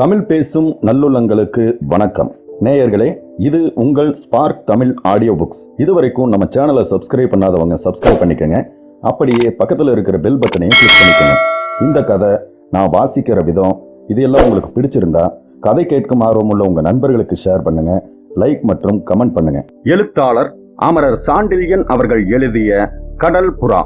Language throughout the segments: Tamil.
தமிழ் பேசும் நல்லுள்ளங்களுக்கு வணக்கம். நேயர்களே இது உங்கள் ஸ்பார்க் தமிழ் ஆடியோ புக்ஸ் இதுவரைக்கும் நம்ம சேனலை சப்ஸ்கிரைப் பண்ணாதவங்க சப்ஸ்கிரைப் பண்ணிக்கங்க. அப்படியே பக்கத்தில் இருக்கிற பெல் பட்டனையும் கிளிக் பண்ணிக்கோங்க. இந்த கதை நான் வாசிக்கிற விதம் இது எல்லாம் உங்களுக்கு பிடிச்சிருந்தா கதை கேட்கும் ஆர்வமுள்ள உங்கள் நண்பர்களுக்கு ஷேர் பண்ணுங்க லைக் மற்றும் கமெண்ட் பண்ணுங்க. எழுத்தாளர் அமரர் சாண்டில்யன் அவர்கள் எழுதிய கடல் புறா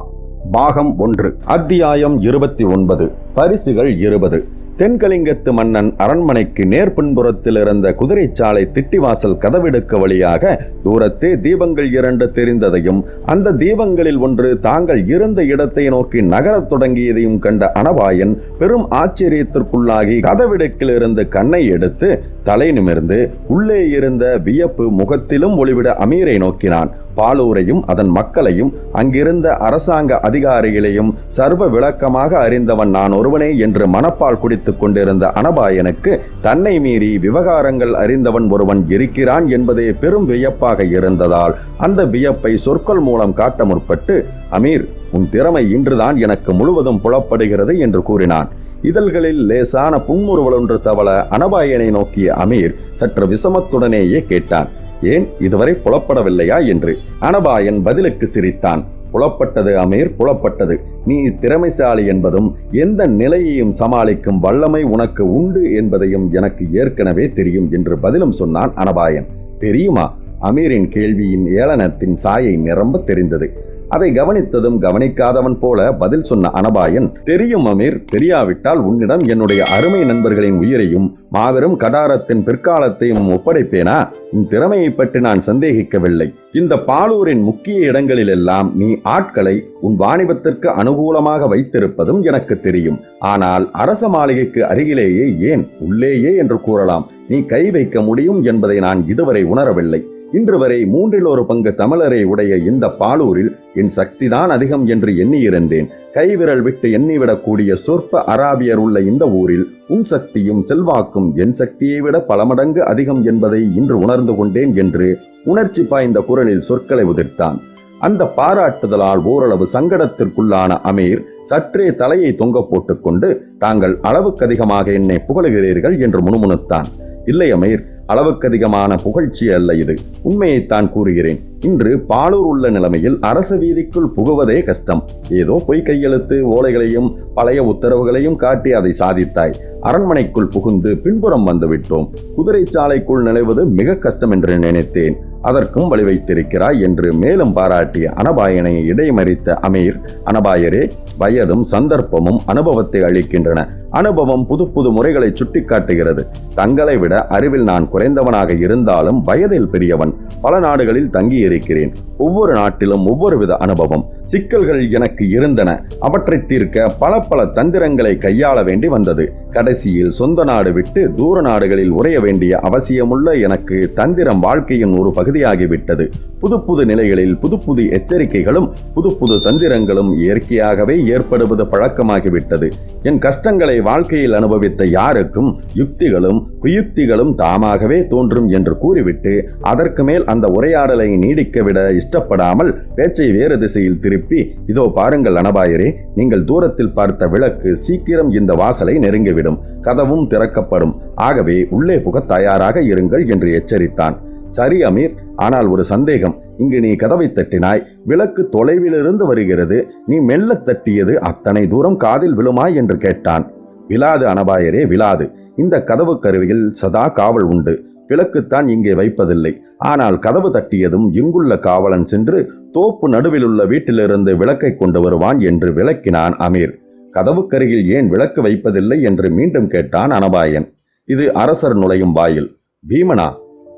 பாகம் ஒன்று அத்தியாயம் இருபத்தி ஒன்பது பரிசுகள் இருபது. தென்கலிங்கத்து மன்னன் அரண்மனைக்கு நேர்பின்புறத்தில் இருந்த குதிரைச்சாலை திட்டிவாசல் கதவெடுக்க வழியாக தூரத்தே தீபங்கள் இரண்டு தெரிந்ததையும் அந்த தீபங்களில் ஒன்று தாங்கள் இருந்த இடத்தை நோக்கி நகரத் தொடங்கியதையும் கண்ட அனபாயன் பெரும் ஆச்சரியத்திற்குள்ளாகி கதவிடுக்கிலிருந்து கண்ணை எடுத்து தலை நிமிர்ந்து உள்ளே இருந்த வியப்பு முகத்திலும் ஒளிவிட அமீரை நோக்கினான். பாலூரையும் அதன் மக்களையும் அங்கிருந்த அரசாங்க அதிகாரிகளையும் சர்வ விளக்கமாக அறிந்தவன் நான் ஒருவனே என்று மனப்பால் குடித்துக் கொண்டிருந்த அனபாயனுக்கு தன்னை மீறி விவகாரங்கள் அறிந்தவன் ஒருவன் இருக்கிறான் என்பதே பெரும் வியப்பாக இருந்ததால் அந்த வியப்பை சொற்கள் மூலம் காட்ட முற்பட்டு அமீர் உன் திறமை இன்றுதான் எனக்கு முழுவதும் புலப்படுகிறது என்று கூறினான். இதழ்களில் லேசான புன்முறுவல் ஒன்று தவள அனபாயனை நோக்கிய அமீர் சற்று விசமத்துடனேயே கேட்டான் ஏன் இதுவரை புலப்படவில்லையா? என்று. அனபாயன் பதிலுக்கு சிரித்தான் புலப்பட்டது அமீர் புலப்பட்டது. நீ திறமைசாலி என்பதும் எந்த நிலையையும் சமாளிக்கும் வல்லமை உனக்கு உண்டு என்பதையும் எனக்கு ஏற்கனவே தெரியும் என்று பதிலும் சொன்னான் அனபாயன். தெரியுமா? அமீரின் கேள்வியின் ஏளனத்தின் சாயை நிரம்ப தெரிந்தது. அதை கவனித்ததும் கவனிக்காதவன் போல பதில் சொன்ன அனபாயன் தெரியும் அமீர் தெரியாவிட்டால் உன்னிடம் என்னுடைய அருமை நண்பர்களின் உயிரையும் மாபெரும் கடாரத்தின் பிற்காலத்தையும் ஒப்படைப்பேனா? உன் திறமையை பற்றி நான் சந்தேகிக்கவில்லை. இந்த பாலூரின் முக்கிய இடங்களிலெல்லாம் நீ ஆட்களை உன் வாணிபத்திற்கு அனுகூலமாக வைத்திருப்பதும் எனக்கு தெரியும். ஆனால் அரச மாளிகைக்கு அருகிலேயே ஏன் உள்ளேயே என்று கூறலாம். நீ கை வைக்க முடியும் என்பதை நான் இதுவரை உணரவில்லை. இன்று வரை மூன்றில் ஒரு பங்கு தமிழரை உடைய இந்த பாலூரில் என் சக்திதான் அதிகம் என்று எண்ணியிருந்தேன். கைவிரல் விட்டு எண்ணிவிடக்கூடிய சொற்ப அராபியர் உள்ள இந்த ஊரில் உன் சக்தியும் செல்வாக்கும் என் சக்தியை விட பல மடங்கு அதிகம் என்பதை இன்று உணர்ந்து கொண்டேன் என்று உணர்ச்சி பாய்ந்த குரலில் சொற்களை உதிர்த்தான். அந்த பாராட்டுதலால் ஓரளவு சங்கடத்திற்குள்ளான அமீர் சற்றே தலையை தொங்க போட்டுக்கொண்டு தாங்கள் அளவுக்கு அதிகமாக என்னை புகழுகிறீர்கள் என்று முணுமுணுத்தான். இல்லை அமீர் அளவுக்கு அதிகமான புகழ்ச்சி அல்ல இது. உண்மையைத்தான் கூறுகிறேன். இன்று பாலூர் உள்ள நிலைமையில் அரசு வீதிக்குள் புகுவதே கஷ்டம். ஏதோ பொய் கையெழுத்து ஓலைகளையும் பழைய உத்தரவுகளையும் காட்டி அதை சாதித்தாய். அரண்மனைக்குள் புகுந்து பின்புறம் வந்துவிட்டோம். குதிரை சாலைக்குள் நுழைவது மிக கஷ்டம் என்று நினைத்தேன். அதற்கும் வழி வைத்திருக்கிறாய் என்று மேலும் பாராட்டிய அனபாயனை இடைமறித்த அமீர் அனபாயரே வயதும் சந்தர்ப்பமும் அனுபவத்தை அளிக்கின்றன. அனுபவம் புது புது முறைகளை சுட்டிக்காட்டுகிறது. தங்களை விட அறிவில் நான் குறைந்தவனாக இருந்தாலும் வயதில் பெரியவன் பல நாடுகளில் தங்கியிருக்கிறேன். ஒவ்வொரு நாட்டிலும் ஒவ்வொரு வித அனுபவம் சிக்கல்கள் எனக்கு இருந்தன. அவற்றை தீர்க்க பல பல தந்திரங்களை கையாள வேண்டி வந்தது. கடைசியில் சொந்த நாடு விட்டு தூர நாடுகளில் உறைய வேண்டிய அவசியமுள்ள எனக்கு தந்திரம் வாழ்க்கையின் ஒரு பகுதியாகிவிட்டது. புது புது நிலைகளில் புது புது எச்சரிக்கைகளும் புது புது தந்திரங்களும் இயற்கையாகவே ஏற்படுவது பழக்கமாகிவிட்டது. என் கஷ்டங்களை வாழ்க்கையில் அனுபவித்த யாருக்கும் யுக்திகளும் குயுக்திகளும் தாமாகவே போலவே தோன்றும் என்று கூறிவிட்டு அதற்கு மேல் அந்த உரையாடலை நீடிக்கவிட இஷ்டப்படாமல் பேச்சை வேறு திசையில் திருப்பி இதோ பாருங்கள் அனபாயரே நீங்கள் தூரத்தில் பார்த்த விளக்கு சீக்கிரம் இந்த வாசலை நெருங்கிவிடும் கதவும் திறக்கப்படும். ஆகவே உள்ளே புக தயாராக இருங்கள் என்று எச்சரித்தான். சரி அமீர் ஆனால் ஒரு சந்தேகம். இங்கு நீ கதவை தட்டினாய் விளக்கு தொலைவிலிருந்து வருகிறது நீ மெல்ல தட்டியது அத்தனை தூரம் காதில் விழுமா என்று கேட்டான். விழாது அனபாயரே விழாது. இந்த கதவு கருவியில் சதா காவல் உண்டு. விளக்குத்தான் இங்கே வைப்பதில்லை. ஆனால் கதவு தட்டியதும் இங்குள்ள காவலன் சென்று தோப்பு நடுவில் உள்ள வீட்டிலிருந்து விளக்கை கொண்டு வருவான் என்று விளக்கினான் அமீர். கதவுக்கருகில் ஏன் விளக்கு வைப்பதில்லை என்று மீண்டும் கேட்டான் அனபாயன். இது அரசர் நுழையும் வாயில். பீமனா?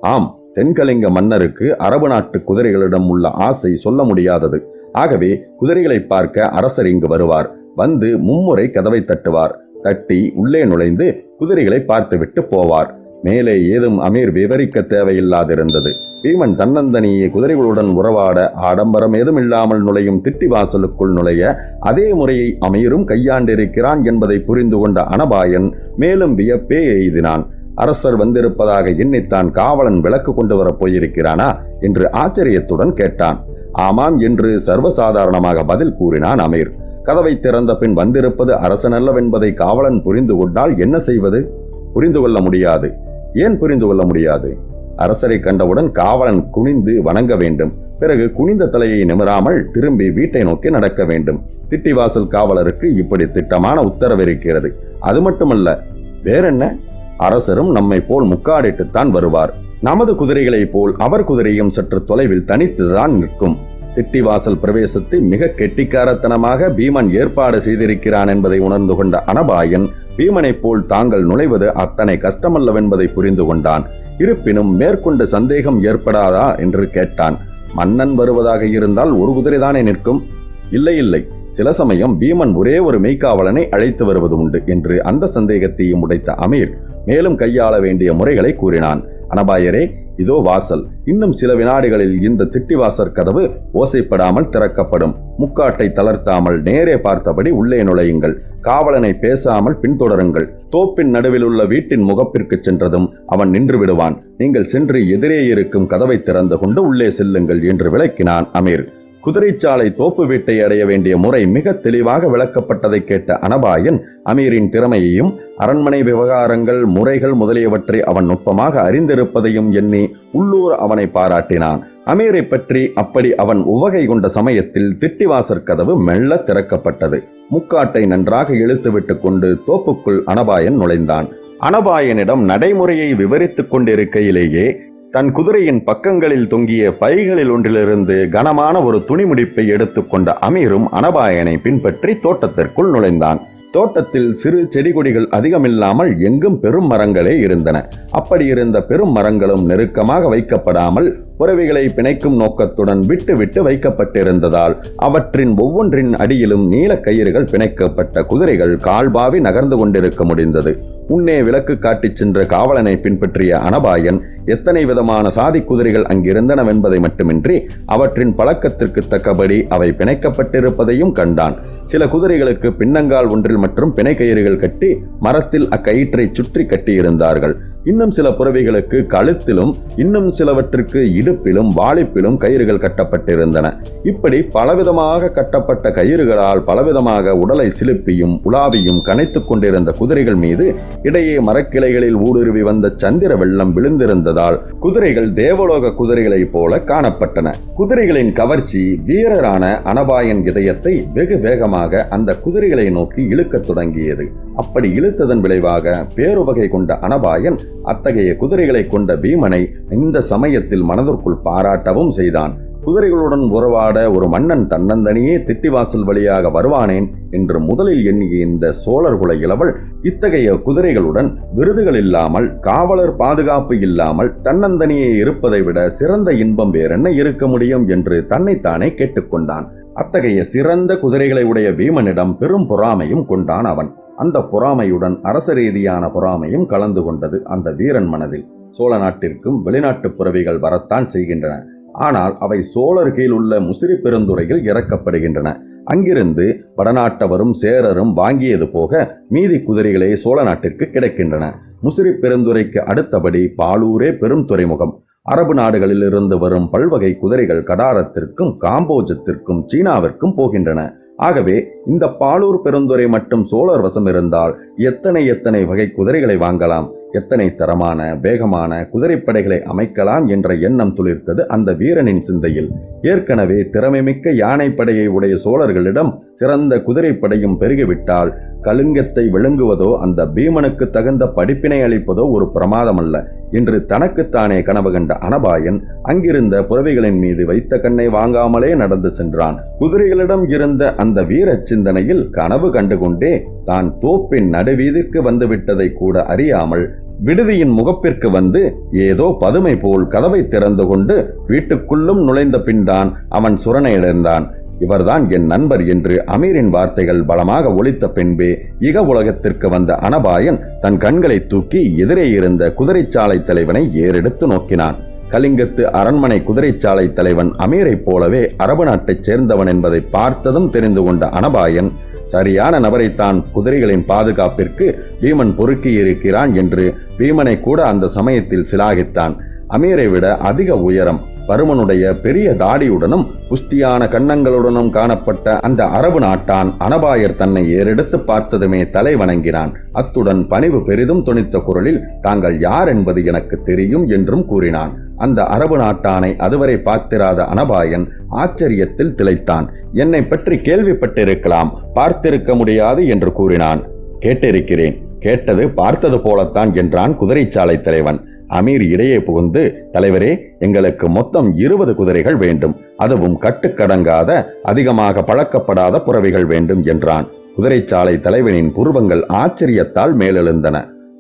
ஆம் தென்கலிங்க மன்னருக்கு அரபு நாட்டு குதிரைகளிடம் உள்ள ஆசை சொல்ல முடியாதது. ஆகவே குதிரைகளை பார்க்க அரசர் இங்கு வருவார். வந்து மும்முறை கதவை தட்டுவார். தட்டி உள்ளே நுழைந்து குதிரைகளை பார்த்துவிட்டு போவார். மேலே ஏதும் அமீர் விவரிக்க தேவையில்லாதிருந்தது. பீமன் தன்னந்தனியே குதிரைகளுடன் உறவாட ஆடம்பரம் ஏதும் இல்லாமல் நுழையும் திட்டி வாசலுக்குள் நுழைய அதே முறையை அமீரும் கையாண்டிருக்கிறான் என்பதை புரிந்து கொண்ட அனபாயன் மேலும் வியப்பே எய்தினான். அரசர் வந்திருப்பதாக எண்ணித்தான் காவலன் விளக்கு கொண்டு வரப் போயிருக்கிறானா? என்று ஆச்சரியத்துடன் கேட்டான். ஆமாம் என்று சர்வசாதாரணமாக பதில் கூறினான் அமீர். கதவை திறந்த பின் வந்திருப்பது அரசனல்லவென்பதை காவலன் புரிந்து கொண்டால் என்ன செய்வது? புரிந்து கொள்ள முடியாது. ஏன் புரிந்து கொள்ள முடியாது? அரசரை கண்டவுடன் காவலன் குனிந்து வணங்க வேண்டும். பிறகு குனிந்த தலையை நிமிராமல் திரும்பி வீட்டை நோக்கி நடக்க வேண்டும். திட்டிவாசல் காவலருக்கு இப்படி திட்டமான உத்தரவு இருக்கிறது. அது மட்டுமல்ல வேறென்ன? அரசரும் நம்மை போல் முக்காடிட்டுத்தான் வருவார். நமது குதிரைகளைப் போல் அவர் குதிரையும் சற்று தொலைவில் தனித்துதான் நிற்கும். திட்டிவாசல் பிரவேசத்தை மிக கெட்டிக்காரத்தனமாக பீமன் ஏற்பாடு செய்திருக்கிறான் என்பதை உணர்ந்து கொண்ட அனபாயன் பீமனைப் போல் தாங்கள் நுழைவது அத்தனை கஷ்டமல்லவென்பதை புரிந்து கொண்டான். இருப்பினும் மேற்கொண்டு சந்தேகம் ஏற்படாதா? என்று கேட்டான். மன்னன் வருவதாக இருந்தால் ஒரு குதிரைதானே நிற்கும்? இல்லை இல்லை. சில சமயம் பீமன் ஒரே ஒரு மெய்க்காவலனை அழைத்து வருவது உண்டு என்று அந்த சந்தேகத்தையும் உடைத்த அமீர் மேலும் கையாள வேண்டிய முறைகளை கூறினான். அனபாயரே இதோ வாசல். இன்னும் சில வினாடிகளில் இந்த திட்டிவாசற் கதவு ஓசைப்படாமல் திறக்கப்படும். முக்காட்டை தளர்த்தாமல் நேரே பார்த்தபடி உள்ளே நுழையுங்கள். காவலனை பேசாமல் பின்தொடருங்கள். தோப்பின் நடுவில் உள்ள வீட்டின் முகப்பிற்கு சென்றதும் அவன் நின்று விடுவான். நீங்கள் சென்று எதிரே இருக்கும் கதவை திறந்து கொண்டு உள்ளே செல்லுங்கள் என்று விளக்கினான் அமீர். குதிரைச்சாலை தோப்பு வீட்டை அடைய வேண்டிய முறை மிக தெளிவாக விளக்கப்பட்டதை கேட்ட அனபாயன் அமீரின் திறமையையும் அரண்மனை விவகாரங்கள் முறைகள் முதலியவற்றை அவன் நுட்பமாக அறிந்திருப்பதையும் எண்ணி உள்ளூர் அவனை பாராட்டினான். அமீரை பற்றி அப்படி அவன் உவகை கொண்ட சமயத்தில் திட்டிவாசற் கதவு மெல்ல திறக்கப்பட்டது. முக்காட்டை நன்றாக இழுத்துவிட்டு கொண்டு தோப்புக்குள் அனபாயன் நுழைந்தான். அனபாயனிடம் நடைமுறையை விவரித்துக் கொண்டிருக்கையிலேயே தன் குதிரையின் பக்கங்களில் தொங்கிய பைகளில் ஒன்றிலிருந்து கனமான ஒரு துணிமுடிப்பை எடுத்துக்கொண்ட அமீரும் அனபாயனை பின்பற்றி தோட்டத்திற்குள் நுழைந்தான். தோட்டத்தில் சிறு செடி கொடிகள் அதிகமில்லாமல் எங்கும் பெரும் மரங்களே இருந்தன. அப்படி இருந்த பெரும் மரங்களும் நெருக்கமாக வைக்கப்படாமல் புறவிகளை பிணைக்கும் நோக்கத்துடன் விட்டு விட்டு வைக்கப்பட்டிருந்ததால் அவற்றின் ஒவ்வொன்றின் அடியிலும் நீல கயிறுகள் பிணைக்கப்பட்ட குதிரைகள் கால்பாவி நகர்ந்து கொண்டிருக்க முடிந்தது. முன்னே விளக்கு காட்டிச் சென்ற காவலனை பின்பற்றிய அனபாயன் எத்தனை விதமான சாதி குதிரைகள் அங்கிருந்தனவென்பதை மட்டுமின்றி அவற்றின் பழக்கத்திற்கு தக்கபடி அவை பிணைக்கப்பட்டிருப்பதையும் கண்டான். சில குதிரைகளுக்கு பின்னங்கால் ஒன்றில் மற்றும் பிணை கயிறுகள் கட்டி மரத்தில் அக்கயிற்றை சுற்றி கட்டியிருந்தார்கள். இன்னும் சில புறவிகளுக்கு கழுத்திலும் இன்னும் சிலவற்றுக்கு இடுப்பிலும் வாளிப்பிலும் கயிறுகள் கட்டப்பட்டிருந்தன. இப்படி பலவிதமாக கட்டப்பட்ட கயிறுகளால் பலவிதமாக உடலை சிலுப்பியும் உலாவியும் கனைத்துக் கொண்டிருந்த குதிரைகள் மீது இடையே மரக்கிளைகளில் ஊடுருவி வந்த சந்திர வெள்ளம் விழுந்திருந்ததால் குதிரைகள் தேவலோக குதிரைகளைப் போல காணப்பட்டன. குதிரைகளின் கவர்ச்சி வீரரான அனபாயன் இதயத்தை வெகு வேகமாக வேகமாக அந்த குதிரைகளை நோக்கி இழுக்கத் தொடங்கியது. அப்படி இழுத்ததன் விளைவாக பேருவகை கொண்ட அனபாயன் அத்தகைய குதிரைகளை கொண்ட பீமனை இந்த சமயத்தில் மனதிற்குள் பாராட்டவும் செய்தான். குதிரைகளுடன் உறவாட ஒரு மன்னன் தன்னந்தனியே திட்டிவாசல் வழியாக வருவானேன் என்று முதலில் எண்ணிய இந்த சோழர்குல இளவல் இத்தகைய குதிரைகளுடன் விருதுகள் இல்லாமல் காவலர் பாதுகாப்பு இல்லாமல் தன்னந்தனியே இருப்பதை விட சிறந்த இன்பம் வேறென்ன இருக்க முடியும் என்று தன்னைத்தானே கேட்டுக்கொண்டான். அத்தகைய சிறந்த குதிரைகளை உடைய பீமனிடம் பெரும் பொறாமையும் கொண்டான் அவன். அந்த பொறாமையுடன் அரச ரீதியான பொறாமையும் கலந்து கொண்டது அந்த வீரன் மனதில். சோழ நாட்டிற்கும் வெளிநாட்டு புறவிகள் வரத்தான் செய்கின்றன. ஆனால் அவை சோழர் கீழ் உள்ள முசிறி பெருந்துறையில் இறக்கப்படுகின்றன. அங்கிருந்து வடநாட்டவரும் சேரரும் வாங்கியது போக மீதி குதிரைகளே சோழ நாட்டிற்கு கிடைக்கின்றன. முசிறி பெருந்துறைக்கு அடுத்தபடி பாலூரே பெரும் துறைமுகம். அரபு நாடுகளில் இருந்து வரும் பல்வகை குதிரைகள் கடாரத்திற்கும் காம்போஜத்திற்கும் சீனாவிற்கும் போகின்றன. ஆகவே இந்த பாலூர் பெருந்துறை மட்டும் சோழர் வசம் இருந்தால் எத்தனை எத்தனை வகை குதிரைகளை வாங்கலாம்? எத்தனை தரமான வேகமான குதிரைப்படைகளை அமைக்கலாம் என்ற எண்ணம் துளிர்த்தது அந்த வீரனின் சிந்தையில். ஏற்கனவே திறமைமிக்க யானைப்படையை உடைய சோழர்களிடம் சிறந்த குதிரைப்படையும் பெருகிவிட்டால் கலுங்கத்தை விழுங்குவதோ அந்த பீமனுக்கு தகுந்த படிப்பினை அளிப்பதோ ஒரு பிரமாதமல்ல. என்று தனக்குத்தானே கனவு கண்ட அனபாயன் அங்கிருந்த புறவிகளின் மீது வைத்த கண்ணை வாங்காமலே நடந்து சென்றான். குதிரைகளிடம் இருந்த அந்த வீரச் சிந்தனையில் கனவு கண்டுகொண்டே தான் தோப்பின் நடுவீதிற்கு வந்துவிட்டதை கூட அறியாமல் விடுதியின் முகப்பிற்கு வந்து ஏதோ பதுமை போல் கதவை திறந்து கொண்டு வீட்டுக்குள்ளும் நுழைந்த பின்தான் அவன் சுரணையடைந்தான் இவர்தான் என் நண்பர் என்று அமீரின் வார்த்தைகள் பலமாக ஒழித்த பின்பே இக உலகத்திற்கு வந்த அனபாயன் தன் கண்களை தூக்கி எதிரே இருந்த குதிரைச்சாலை தலைவனை ஏறெடுத்து நோக்கினான். கலிங்கத்து அரண்மனை குதிரைச்சாலை தலைவன் அமீரைப் போலவே அரபு நாட்டைச் சேர்ந்தவன் என்பதை பார்த்ததும் தெரிந்து கொண்ட அனபாயன் சரியான நபரைத்தான் குதிரைகளின் பாதுகாப்பிற்கு பீமன் பொறுக்கியிருக்கிறான் என்று பீமனை கூட அந்த சமயத்தில் சிலாகித்தான். அமீரை விட அதிக உயரம் பருமனுடைய பெரிய தாடியுடனும் புஷ்டியான கன்னங்களுடனும் காணப்பட்ட அந்த அரபு நாட்டான் அனபாயர் தன்னை ஏறெடுத்து பார்த்ததுமே தலை வணங்கினான் அத்துடன் பணிவு பெரிதும் துணித்த குரலில் தாங்கள் யார் என்பது எனக்கு தெரியும் என்றும் கூறினான். அந்த அரபு நாட்டானை அதுவரை பார்த்திராத அனபாயன் ஆச்சரியத்தில் திளைத்தான். என்னை பற்றி கேள்விப்பட்டிருக்கலாம் பார்த்திருக்க முடியாது என்று கூறினான். கேட்டிருக்கிறேன். கேட்டது பார்த்தது போலத்தான் என்றான் குதிரைச்சாலை தலைவன். அமீர் இடையே புகுந்து தலைவரே எங்களுக்கு மொத்தம் இருபது குதிரைகள் வேண்டும். அதுவும் கட்டுக்கடங்காத அதிகமாக பழக்கப்படாத புறவைகள் வேண்டும் என்றான். குதிரைச்சாலை தலைவனின் புருவங்கள் ஆச்சரியத்தால் மேலெழுந்தன.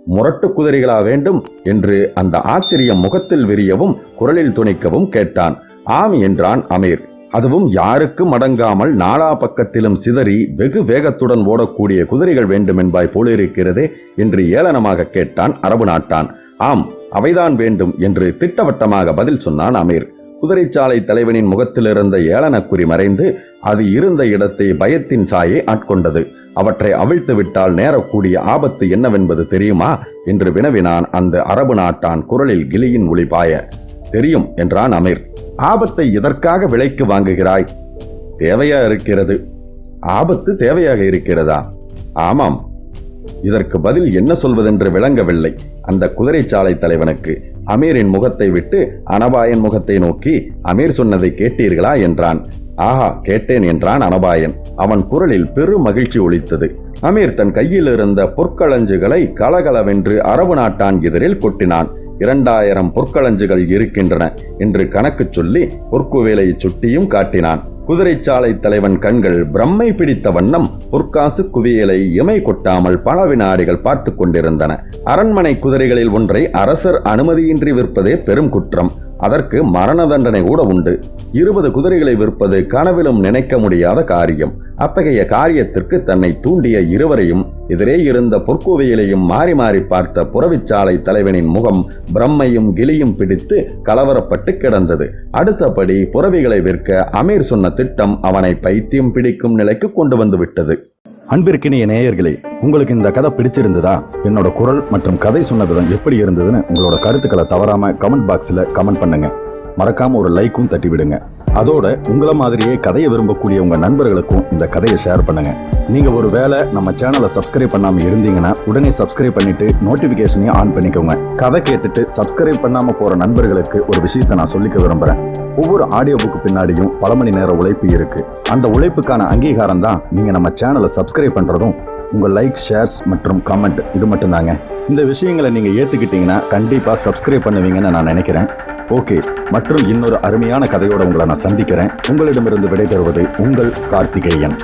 முரட்டு குதிரைகளா வேண்டும்? என்று அந்த ஆச்சரியம் முகத்தில் விரியவும் குரலில் துணிக்கவும் கேட்டான். ஆம் என்றான் அமீர். அதுவும் யாருக்கும் அடங்காமல் நாலா பக்கத்திலும் சிதறி வெகு வேகத்துடன் ஓடக்கூடிய குதிரைகள் வேண்டுமென்பாய் போலிருக்கிறதே? என்று ஏளனமாக கேட்டான் அரபு நாட்டான். ஆம் அவைதான் வேண்டும் என்று திட்டவட்டமாக பதில் சொன்னான் அமீர். குதிரைச்சாலை தலைவனின் முகத்திலிருந்த ஏளனக்குறி மறைந்து அது இருந்த இடத்தை பயத்தின் சாயை ஆட்கொண்டது. அவற்றை அவிழ்த்து விட்டால் நேரக்கூடிய ஆபத்து என்னவென்பது தெரியுமா? என்று வினவினான் அந்த அரபு நாட்டான் குரலில் கிளியின் ஒளிபாய தெரியும் என்றான் அமீர். ஆபத்தை எதற்காக விலைக்கு வாங்குகிறாய்? தேவையா இருக்கிறது. ஆபத்து தேவையாக இருக்கிறதா? ஆமாம் இதற்கு பதில் என்ன சொல்வதென்று விளங்கவில்லை. அந்த குதிரைச்சாலை தலைவனுக்கு அமீரின் முகத்தை விட்டு அனபாயன் முகத்தை நோக்கி அமீர் சொன்னதை கேட்டீர்களா? என்றான். ஆஹா கேட்டேன் என்றான் அனபாயன். அவன் குரலில் பெரும் மகிழ்ச்சி ஒலித்தது. அமீர் தன் கையில் இருந்த பொற்களஞ்சுகளை கலகலவென்று அரபு நாட்டான் எதிரில் கொட்டினான். இரண்டாயிரம் பொற்களஞ்சுகள் இருக்கின்றன என்று கணக்கு சொல்லி பொற்குவேலையை சுட்டியும் காட்டினான். குதிரைச்சாலை தலைவன் கண்கள் பிரம்மை பிடித்த வண்ணம் பொற்காசு குவியலை இமை கொட்டாமல் பல வினாடிகள் பார்த்து கொண்டிருந்தன. அரண்மனை குதிரைகளில் ஒன்றை அரசர் அனுமதியின்றி விற்பதே பெரும் குற்றம். அதற்கு மரண தண்டனை கூட உண்டு. இருபது குதிரைகளை விற்பது கனவிலும் நினைக்க முடியாத காரியம். அத்தகைய காரியத்திற்கு தன்னை தூண்டிய இருவரையும் எதிரே இருந்த பொற்கோவையிலையும் மாறி மாறி பார்த்த புறவிச்சாலை தலைவனின் முகம் பிரம்மையும் கிளியும் பிடித்து கலவரப்பட்டு கிடந்தது. அடுத்தபடி புறவிகளை விற்க அமீர் சொன்ன திட்டம் அவனை பைத்தியம் பிடிக்கும் நிலைக்கு கொண்டு வந்து விட்டது. அன்பிற்கினிய நேயர்களே உங்களுக்கு இந்த கதை பிடிச்சிருந்ததா? என்னோட குரல் மற்றும் கதை சொன்ன விதம் எப்படி இருந்ததுன்னு உங்களோட கருத்துக்களை தவறாம கமெண்ட் பாக்ஸில் கமெண்ட் பண்ணுங்க. மறக்காம ஒரு லைக்கும் தட்டி விடுங்க அதோட உங்களை மாதிரியே கதையை விரும்பக்கூடிய உங்க நண்பர்களுக்கும் இந்த கதையை ஷேர் பண்ணுங்க. நீங்க ஒரு வேளை நம்ம சேனலை சப்ஸ்கிரைப் பண்ணாம இருந்தீங்கன்னா உடனே சப்ஸ்கிரைப் பண்ணிட்டு நோட்டிபிகேஷனையும் ஆன் பண்ணிக்கோங்க. கதை கேட்டுட்டு சப்ஸ்கிரைப் பண்ணாம போற நண்பர்களுக்கு ஒரு விஷயத்தை நான் சொல்லிக்க விரும்புறேன். ஒவ்வொரு ஆடியோ புக்கு பின்னாடியும் பல மணி நேர உழைப்பு இருக்கு. அந்த உழைப்புக்கான அங்கீகாரம் தான் நீங்க நம்ம சேனலை சப்ஸ்கிரைப் பண்றதும் உங்க லைக் ஷேர்ஸ் மற்றும் கமெண்ட் இது மட்டும்தாங்க. இந்த விஷயங்களை நீங்க ஏத்துக்கிட்டீங்கன்னா கண்டிப்பா சப்ஸ்கிரைப் பண்ணுவீங்கன்னு நான் நினைக்கிறேன். ஓகே மற்றும் இன்னொரு அருமையான கதையோட உங்களை நான் சந்திக்கிறேன். உங்களிடமிருந்து விடைபெறுவது உங்கள் கார்த்திகேயன்.